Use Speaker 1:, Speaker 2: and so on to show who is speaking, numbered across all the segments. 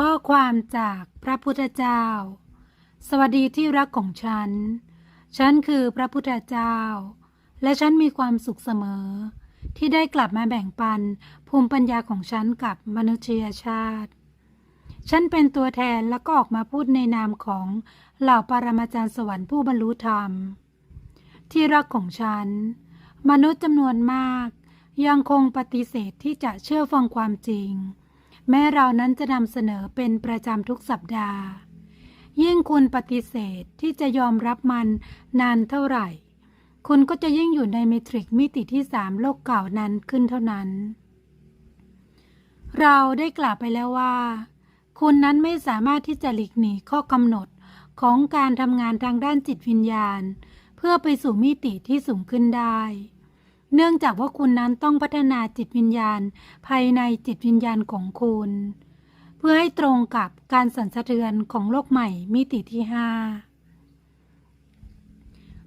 Speaker 1: ข้อความจากพระพุทธเจ้า สวัสดีที่รักของฉัน ฉันคือพระพุทธเจ้า และฉันมีความสุขเสมอ ที่ได้กลับมาแบ่งปันภูมิปัญญาของฉันกับมนุษยชาติ ฉันเป็นตัวแทนแล้วก็ออกมาพูดในนามของเหล่าปรมาจารย์สวรรค์ผู้บรรลุธรรม ที่รักของฉัน มนุษย์จำนวนมาก ยังคงปฏิเสธที่จะเชื่อฟังความจริง แม้เรานั้นจะนำเสนอเป็นประจำทุกสัปดาห์ ยิ่งคุณปฏิเสธที่จะยอมรับมันนานเท่าไหร่ คุณก็จะยิ่งอยู่ในเมทริกมิติที่สามโลกเก่านั้นขึ้นเท่านั้น เราได้กล่าวไปแล้วว่า คุณนั้นไม่สามารถที่จะหลีกหนีข้อกำหนดของการทำงานทางด้านจิตวิญญาณ เพื่อไปสู่มิติที่สูงขึ้นได้ เนื่องจากว่าคุณนั้นต้องพัฒนาจิตวิญญาณ ภายในจิตวิญญาณของคุณ เพื่อให้ตรงกับการสั่นสะเทือนของโลกใหม่มิติที่ห้า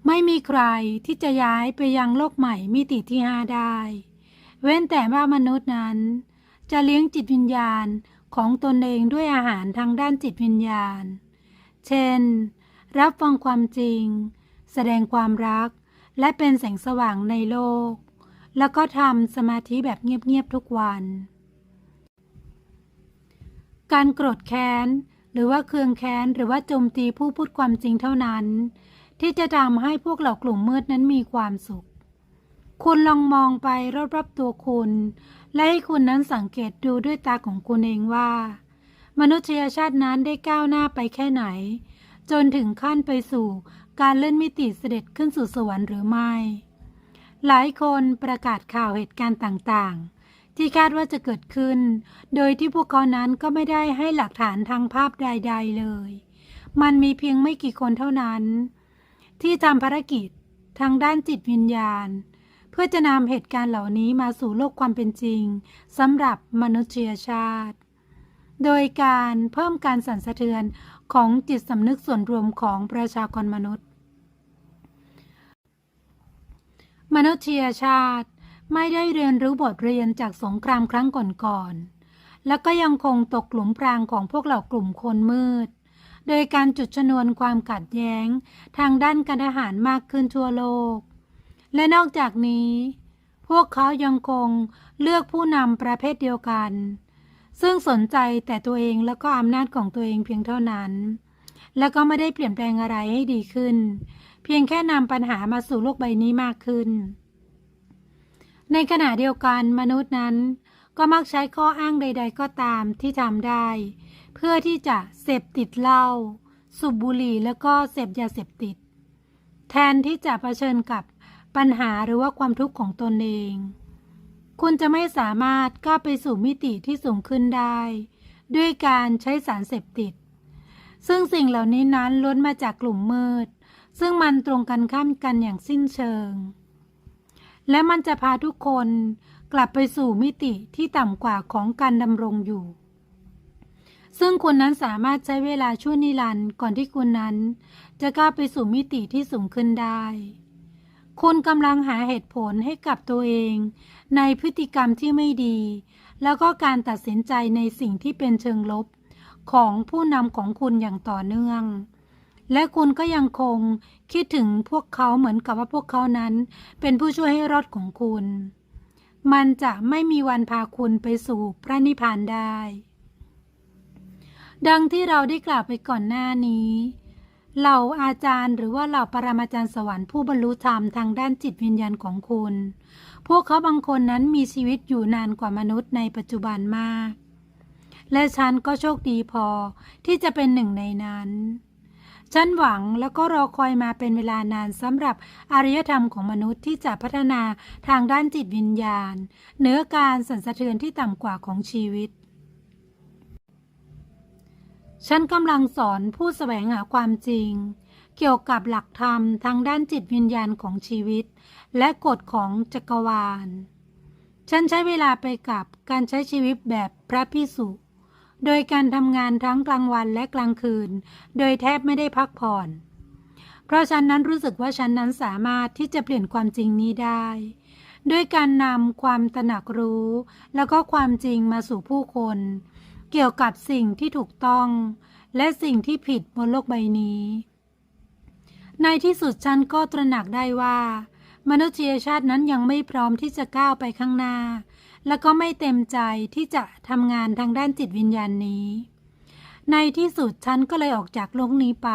Speaker 1: ไม่มีใครที่จะย้ายไปยังโลกใหม่มิติที่ห้าได้ เว้นแต่ว่ามนุษย์นั้น จะเลี้ยงจิตวิญญาณของตนเองด้วยอาหารทางด้านจิตวิญญาณ เช่น รับฟังความจริง แสดงความรัก และเป็นแสงสว่างในโลก แล้วก็ทำสมาธิแบบเงียบ ๆ ทุกวัน การโกรธแค้น หรือว่าเคืองแค้น หรือว่าโจมตีผู้พูดความจริงเท่านั้น ที่จะทำให้พวกเหล่ากลุ่มมืดนั้นมีความสุข คุณลองมองไปรอบๆตัวคุณ และให้คุณนั้นสังเกตดูด้วยตาของคุณเองว่า มนุษยชาตินั้นได้ก้าวหน้าไปแค่ไหน จนถึงขั้นไปสู่การเลื่อนมิติเสด็จขึ้นสู่สวรรค์หรือไม่ หลายคนประกาศข่าวเหตุการณ์ต่างๆ ที่คาดว่าจะเกิดขึ้น โดยที่พวกเขานั้นก็ไม่ได้ให้หลักฐานทางภาพใด ๆ เลย มันมีเพียงไม่กี่คนเท่านั้น ที่ทำภารกิจทางด้านจิตวิญญาณ เพื่อจะนำเหตุการณ์เหล่านี้มาสู่โลกความเป็นจริงสำหรับมนุษยชาติ โดยการเพิ่มการสั่นสะเทือนของจิตสำนึกส่วนรวมของประชากรมนุษย์ มนุษยชาติไม่ได้เรียนรู้บทเรียนจากสงครามครั้งก่อนๆ และก็ยังคงตกหลุมพรางของพวกเหล่ากลุ่มคนมืด โดยการจุดชนวนความขัดแย้ง ทางด้านการทหารมากขึ้นทั่วโลก และนอกจากนี้ พวกเขายังคงเลือกผู้นำประเภทเดียวกัน ซึ่งสนใจแต่ตัวเองแล้วก็อำนาจของตัวเองเพียงเท่านั้น และก็ไม่ได้เปลี่ยนแปลงอะไรให้ดีขึ้น เพียงแค่นำปัญหามาสู่โลกใบนี้มากขึ้น ในขณะเดียวกันมนุษย์นั้น ก็มักใช้ข้ออ้างใด ๆ ก็ตามที่ทำได้ เพื่อที่จะเสพติดเหล้าสูบบุหรี่แล้วก็เสพยาเสพติด แทนที่จะเผชิญกับปัญหาหรือว่าความทุกข์ของตนเอง คุณจะไม่สามารถก้าวไปสู่มิติที่สูงขึ้นได้ ด้วยการใช้สารเสพติด ซึ่งสิ่งเหล่านี้นั้นล้วนมาจากกลุ่มมืด ซึ่งมันตรงกันข้ามกันอย่างสิ้นเชิง และมันจะพาทุกคนกลับไปสู่มิติที่ต่ำกว่าของการดำรงอยู่ ซึ่งคุณนั้นสามารถใช้เวลาชั่วนิรันดร์ก่อนที่คุณนั้น จะก้าวไปสู่มิติที่สูงขึ้นได้ คุณกำลังหาเหตุผลให้กับตัวเอง ในพฤติกรรมที่ไม่ดี แล้วก็การตัดสินใจในสิ่งที่เป็นเชิงลบ ของผู้นำของคุณอย่างต่อเนื่อง และคุณก็ยังคงคิดถึงพวกเขาเหมือนกับว่าพวกเขานั้น เป็นผู้ช่วยให้รอดของคุณ มันจะไม่มีวันพาคุณไปสู่พระนิพพานได้ ดังที่เราได้กล่าวไปก่อนหน้านี้ เหล่าอาจารย์ หรือว่าเหล่าปรมาจารย์สวรรค์ผู้บรรลุธรรมทางด้านจิตวิญญาณของคุณ พวกเขาบางคนนั้นมีชีวิตอยู่นานกว่ามนุษย์ในปัจจุบันมาก และฉันก็โชคดีพอที่จะเป็นหนึ่งในนั้นฉันหวังแล้วก็รอคอยมาเป็นเวลานานสำหรับอารยธรรมของมนุษย์ที่จะพัฒนาทางด้านจิตวิญญาณเหนือการสั่นสะเทือนที่ต่ำกว่าของชีวิต ฉันกำลังสอนผู้แสวงหาความจริง เกี่ยวกับหลักธรรมทางด้านจิตวิญญาณของชีวิต และกฎของจักรวาล ฉันใช้เวลาไปกับการใช้ชีวิตแบบพระพิสุโดยการทำงานทั้งกลางวันและกลางคืน โดยแทบไม่ได้พักผ่อน เพราะฉันนั้นรู้สึกว่าฉันนั้นสามารถที่จะเปลี่ยนความจริงนี้ได้ ด้วยการนำความตระหนักรู้ แล้วก็ความจริงมาสู่ผู้คน เกี่ยวกับสิ่งที่ถูกต้อง และสิ่งที่ผิดบนโลกใบนี้ ในที่สุดฉันก็ตระหนักได้ว่า มนุษยชาตินั้นยังไม่พร้อมที่จะก้าวไปข้างหน้า และก็ไม่เต็มใจที่จะทำงานทางด้านจิตวิญญาณนี้ ในที่สุดฉันก็เลยออกจากโลกนี้ไป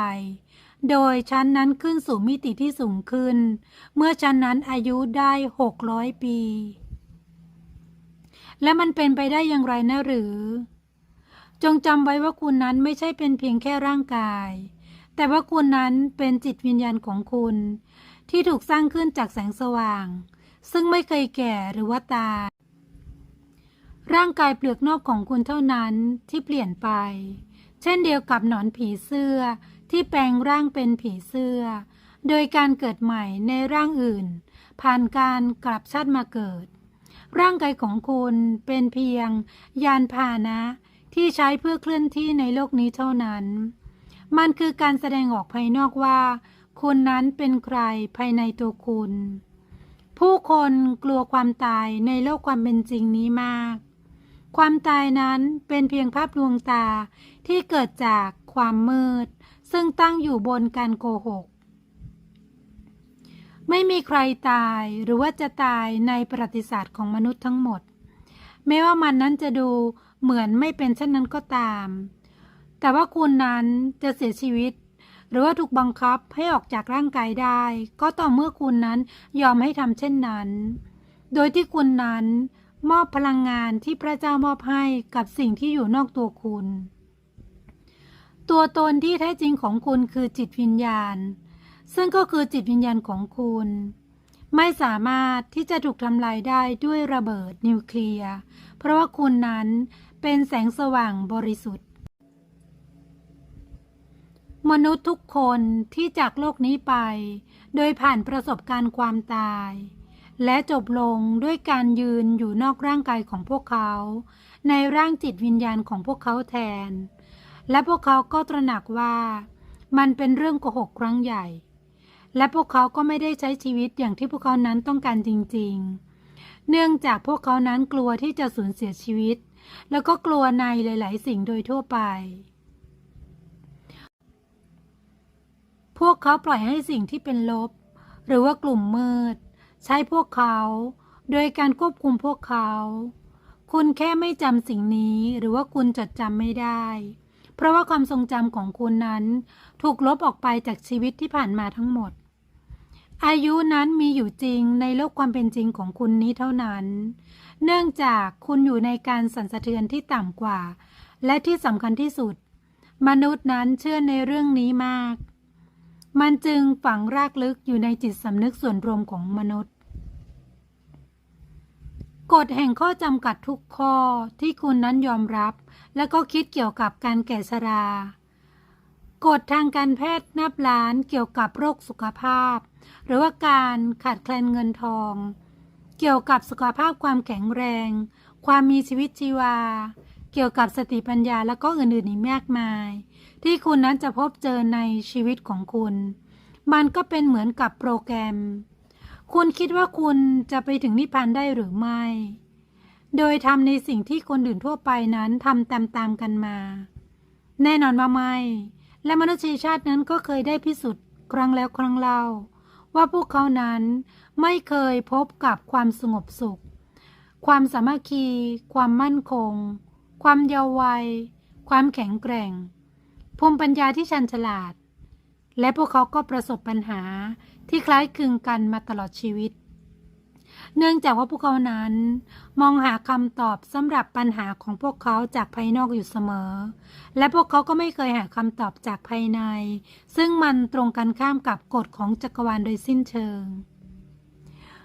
Speaker 1: โดยฉันนั้นขึ้นสู่มิติที่สูงขึ้น เมื่อฉันนั้นอายุได้หกร้อยปี และมันเป็นไปได้อย่างไรนะหรือ จงจำไว้ว่าคุณนั้นไม่ใช่เป็นเพียงแค่ร่างกาย แต่ว่าคุณนั้นเป็นจิตวิญญาณของคุณ ที่ถูกสร้างขึ้นจากแสงสว่าง ซึ่งไม่เคยแก่หรือว่าตาย ร่างกายเปลือกนอกของคุณเท่านั้นที่เปลี่ยนไป เช่นเดียวกับหนอนผีเสื้อที่แปลงร่างเป็นผีเสื้อ โดยการเกิดใหม่ในร่างอื่น ผ่านการกลับชาติมาเกิด ร่างกายของคุณเป็นเพียง ยานพาหนะ ที่ใช้เพื่อเคลื่อนที่ในโลกนี้เท่านั้น มันคือการแสดงออกภายนอกว่า คุณนั้นเป็นใครภายในตัวคุณ ผู้คนกลัวความตายในโลกความเป็นจริงนี้มาก ความตายนั้นเป็นเพียงภาพลวงตาที่เกิดจากความมืด ซึ่งตั้งอยู่บนการโกหก ไม่มีใครตายหรือว่าจะตายในประวัติศาสตร์ของมนุษย์ทั้งหมด ไม่ว่ามันนั้นจะดู เหมือนไม่เป็นเช่นนั้นก็ตาม แต่ว่าคุณนั้นจะเสียชีวิต หรือว่าถูกบังคับให้ออกจากร่างกายได้ ก็ต่อเมื่อคุณนั้นยอมให้ทำเช่นนั้น โดยที่คุณนั้นมอบพลังงานที่พระเจ้ามอบให้กับสิ่งที่อยู่นอกตัวคุณ ตัวตนที่แท้จริงของคุณคือจิตวิญญาณ ซึ่งก็คือจิตวิญญาณของคุณ ไม่สามารถที่จะถูกทำลายได้ด้วยระเบิดนิวเคลียร์ เพราะว่าคุณนั้นเป็นแสงสว่างบริสุทธิ์ มนุษย์ทุกคนที่จากโลกนี้ไป โดยผ่านประสบการณ์ความตาย และจบลงด้วยการยืนอยู่นอกร่างกายของพวกเขา ในร่างจิตวิญญาณของพวกเขาแทน และพวกเขาก็ตระหนักว่า มันเป็นเรื่องโกหกครั้งใหญ่ และพวกเขาก็ไม่ได้ใช้ชีวิตอย่างที่พวกเขานั้นต้องการจริงๆ เนื่องจากพวกเขานั้นกลัวที่จะสูญเสียชีวิต แล้วก็กลัวในหลาย ๆ สิ่งโดยทั่วไป พวกเขาปล่อยให้สิ่งที่เป็นลบ หรือว่ากลุ่มมืด ใช้พวกเขา โดยการควบคุมพวกเขา คุณแค่ไม่จำสิ่งนี้หรือว่าคุณจดจำไม่ได้ เพราะว่าความทรงจำของคุณนั้น ถูกลบออกไปจากชีวิตที่ผ่านมาทั้งหมด อายุนั้นมีอยู่จริงในโลกความเป็นจริงของคุณนี้เท่านั้น เนื่องจากคุณอยู่ในการสั่นสะเทือนที่ต่ำกว่า และที่สำคัญที่สุด มนุษย์นั้นเชื่อในเรื่องนี้มาก มันจึงฝังรากลึกอยู่ในจิตสำนึกส่วนรวมของมนุษย์ กฎแห่งข้อจำกัดทุกข้อที่คุณนั้นยอมรับ และก็คิดเกี่ยวกับการแก่ชรากฎทางการแพทย์นับล้านเกี่ยวกับโรคสุขภาพ หรือว่าการขาดแคลนเงินทอง เกี่ยวกับสุขภาพความแข็งแรง ความมีชีวิตชีวา เกี่ยวกับสติปัญญาและก็อื่นๆอีกมากมาย ที่คุณนั้นจะพบเจอในชีวิตของคุณ มันก็เป็นเหมือนกับโปรแกรม คุณคิดว่าคุณจะไปถึงนิพพานได้หรือไม่ โดยทำในสิ่งที่คนอื่นทั่วไปนั้นทำตามๆกันมา แน่นอนว่าไม่และมนุษยชาตินั้นก็เคยได้พิสูจน์ครั้งแล้วครั้งเล่า ว่าพวกเขานั้นไม่เคยพบกับความสงบสุข ความสามัคคี ความมั่นคง ความเยาว์วัย ความแข็งแกร่ง ภูมิปัญญาที่ชันฉลาด และพวกเขาก็ประสบปัญหาที่คล้ายคลึงกันมาตลอดชีวิต เนื่องจากว่าพวกเขานั้น มองหาคำตอบสำหรับปัญหาของพวกเขาจากภายนอกอยู่เสมอ และพวกเขาก็ไม่เคยหาคำตอบจากภายใน ซึ่งมันตรงกันข้ามกับกฎของจักรวาลโดยสิ้นเชิง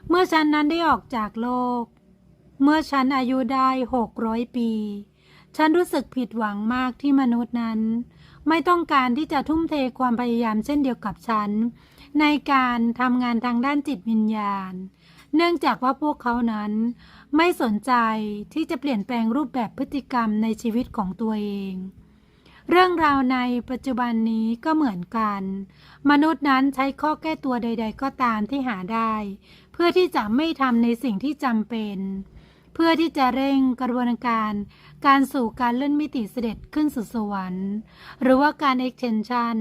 Speaker 1: เมื่อฉันนั้นได้ออกจากโลก เมื่อฉันอายุได้หกร้อยปี ฉันรู้สึกผิดหวังมากที่มนุษย์นั้น ไม่ต้องการที่จะทุ่มเทความพยายามเช่นเดียวกับฉันในการทำงานทางด้านจิตวิญญาณ เนื่องจากว่าพวกเขานั้น ไม่สนใจที่จะเปลี่ยนแปลงรูปแบบพฤติกรรมในชีวิตของตัวเอง เรื่องราวในปัจจุบันนี้ก็เหมือนกัน มนุษย์นั้นใช้ข้อแก้ตัวใด ๆ ก็ตามที่หาได้ เพื่อที่จะไม่ทำในสิ่งที่จำเป็น เพื่อที่จะเร่งกระบวนการการสู่การเลื่อนมิติเสด็จขึ้นสู่สวรรค์ หรือว่าการ extension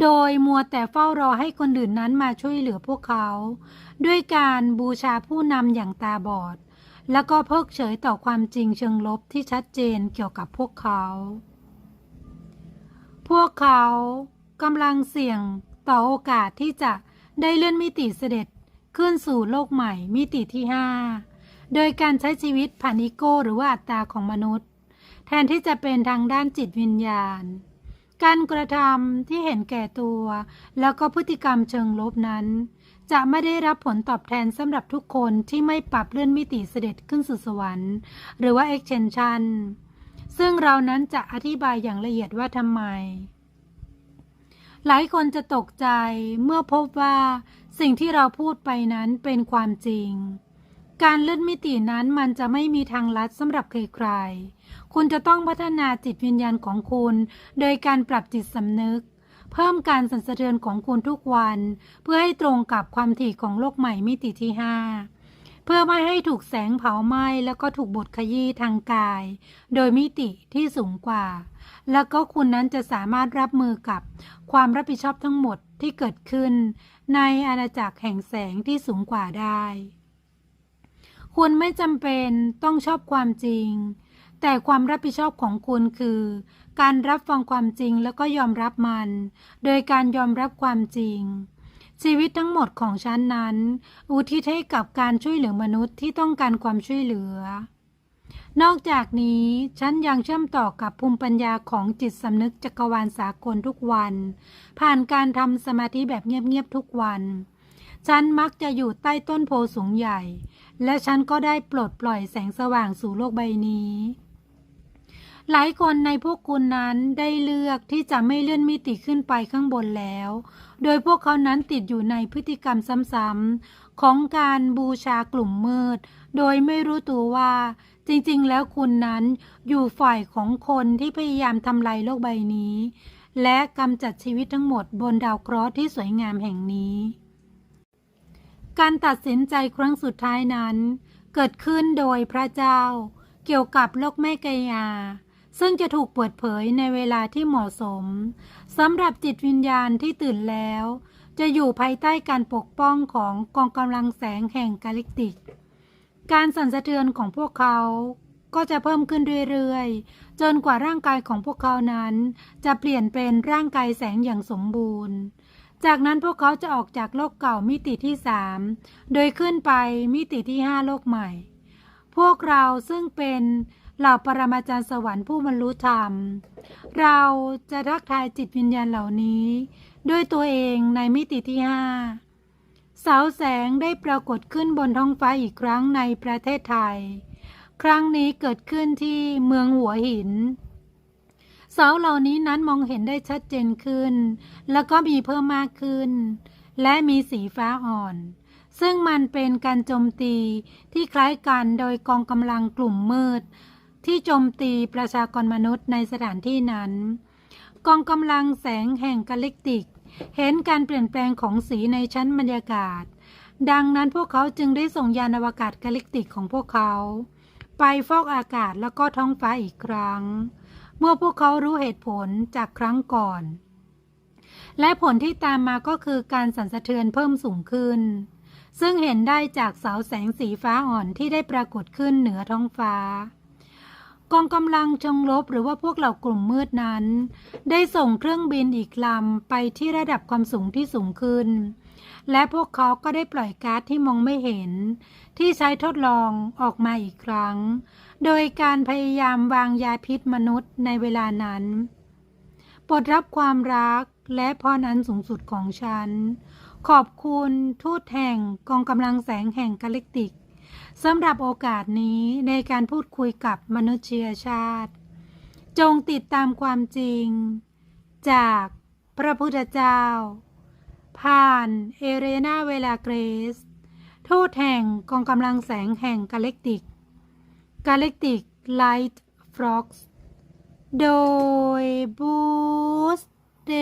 Speaker 1: โดยมัวแต่เฝ้ารอให้คนอื่นนั้นมาช่วยเหลือพวกเขา ด้วยการบูชาผู้นำอย่างตาบอด แล้วก็เพิกเฉยต่อความจริงเชิงลบที่ชัดเจนเกี่ยวกับพวกเขา พวกเขากำลังเสี่ยงต่อโอกาสที่จะได้เลื่อนมิติเสด็จขึ้นสู่โลกใหม่มิติที่ 5 โดยการใช้ชีวิตผ่านอีโก้หรือว่าอัตตาของมนุษย์ แทนที่จะเป็นทางด้านจิตวิญญาณ การกระทำที่เห็นแก่ตัว แล้วก็พฤติกรรมเชิงลบนั้น จะไม่ได้รับผลตอบแทนสำหรับทุกคนที่ไม่ปรับเลื่อนมิติเสด็จขึ้นสู่สวรรค์ หรือว่า extension ซึ่งเรานั้นจะอธิบายอย่างละเอียดว่าทำไม หลายคนจะตกใจเมื่อพบว่าสิ่งที่เราพูดไปนั้นเป็นความจริง การเลื่อนมิตินั้นมันจะไม่มีทางลัดสำหรับใครๆ คุณจะต้องพัฒนาจิตวิญญาณของคุณ โดยการปรับจิตสำนึก เพิ่มการสั่นสะเทือนของคุณทุกวัน เพื่อให้ตรงกับความถี่ของโลกใหม่มิติที่ 5 เพื่อไม่ให้ถูกแสงเผาไหม้แล้วก็ถูกบดขยี้ทางกาย โดยมิติที่สูงกว่า แล้วก็คุณนั้นจะสามารถรับมือกับความรับผิดชอบทั้งหมดที่เกิดขึ้น ในอาณาจักรแห่งแสงที่สูงกว่าได้ คุณไม่จำเป็นต้องชอบความจริง แต่ความรับผิดชอบของคุณคือ การรับฟังความจริงแล้วก็ยอมรับมัน โดยการยอมรับความจริง ชีวิตทั้งหมดของฉันนั้น อุทิศให้กับการช่วยเหลือมนุษย์ที่ต้องการความช่วยเหลือ นอกจากนี้ฉันยังเชื่อมต่อกับภูมิปัญญาของจิตสำนึกจักรวาลสากลทุกวัน ผ่านการทำสมาธิแบบเงียบๆทุกวัน ฉันมักจะอยู่ใต้ต้นโพสูงใหญ่ และฉันก็ได้ปลดปล่อยแสงสว่างสู่โลกใบนี้ หลายคนในพวกคุณนั้นได้เลือกที่จะไม่เลื่อนมิติขึ้นไปข้างบนแล้ว โดยพวกเขานั้นติดอยู่ในพฤติกรรมซ้ำๆของการบูชากลุ่มมืด โดยไม่รู้ตัวว่า จริงๆ แล้วคุณนั้นอยู่ฝ่ายของคนที่พยายามทำลายโลกใบนี้ และกำจัดชีวิตทั้งหมดบนดาวเคราะห์ที่สวยงามแห่งนี้ การตัดสินใจครั้งสุดท้ายนั้น เกิดขึ้นโดยพระเจ้า เกี่ยวกับโลกแม่กายา ซึ่งจะถูกเปิดเผยในเวลาที่เหมาะสมสำหรับจิตวิญญาณที่ตื่นแล้ว จะอยู่ภายใต้การปกป้องของกองกำลังแสงแห่งกาแล็กติก การสั่นสะเทือนของพวกเขาก็จะเพิ่มขึ้นเรื่อยๆ จนกว่าร่างกายของพวกเขานั้น จะเปลี่ยนเป็นร่างกายแสงอย่างสมบูรณ์ จากนั้นพวกเขาจะออกจากโลกเก่ามิติที่สามโดยขึ้นไปมิติที่ห้าโลกใหม่ พวกเราซึ่งเป็นเหล่าปรมาจารย์สวรรค์ผู้บรรลุธรรม เราจะทักทายจิตวิญญาณเหล่านี้ ด้วยตัวเองในมิติที่ห้าเสาแสงได้ปรากฏขึ้นบนท้องฟ้าอีกครั้งในประเทศไทย ครั้งนี้เกิดขึ้นที่เมืองหัวหิน เสาเหล่านี้นั้นมองเห็นได้ชัดเจนขึ้น แล้วก็มีเพิ่มมากขึ้น และมีสีฟ้าอ่อน ซึ่งมันเป็นการโจมตีที่คล้ายกันโดยกองกำลังกลุ่มมืด ที่โจมตีประชากรมนุษย์ในสถานที่นั้น กองกำลังแสงแห่งกาล็กติก เห็นการเปลี่ยนแปลงของสีในชั้นบรรยากาศ ดังนั้นพวกเขาจึงได้ส่งยานอวกาศกาล็กติกของพวกเขา ไปฟอกอากาศแล้วก็ท้องฟ้าอีกครั้ง เมื่อพวกเขารู้เหตุผลจากครั้งก่อน และผลที่ตามมาก็คือการสั่นสะเทือนเพิ่มสูงขึ้น ซึ่งเห็นได้จากเสาแสงสีฟ้าอ่อนที่ได้ปรากฏขึ้นเหนือท้องฟ้ากองกำลังชงลบหรือว่าพวกเหล่ากลุ่มมืดนั้น ได้ส่งเครื่องบินอีกลำไปที่ระดับความสูงที่สูงขึ้น และพวกเขาก็ได้ปล่อยก๊าซที่มองไม่เห็น ที่ใช้ทดลองออกมาอีกครั้ง โดยการพยายามวางยาพิษมนุษย์ในเวลานั้นโปรดรับความรักและพรอันสูงสุดของฉัน ขอบคุณทูตแห่งกองกำลังแสงแห่งกาแล็กติกสำหรับโอกาสนี้ในการพูดคุยกับมนุษยชาติ จงติดตามความจริง จากพระพุทธเจ้า ผ่านเอเรนาเวลาเกรส ทูตแห่งกองกำลังแสงแห่งกาเล็กติก กาเล็กติกไลท์ฟร็อกซ์โดยบูสเด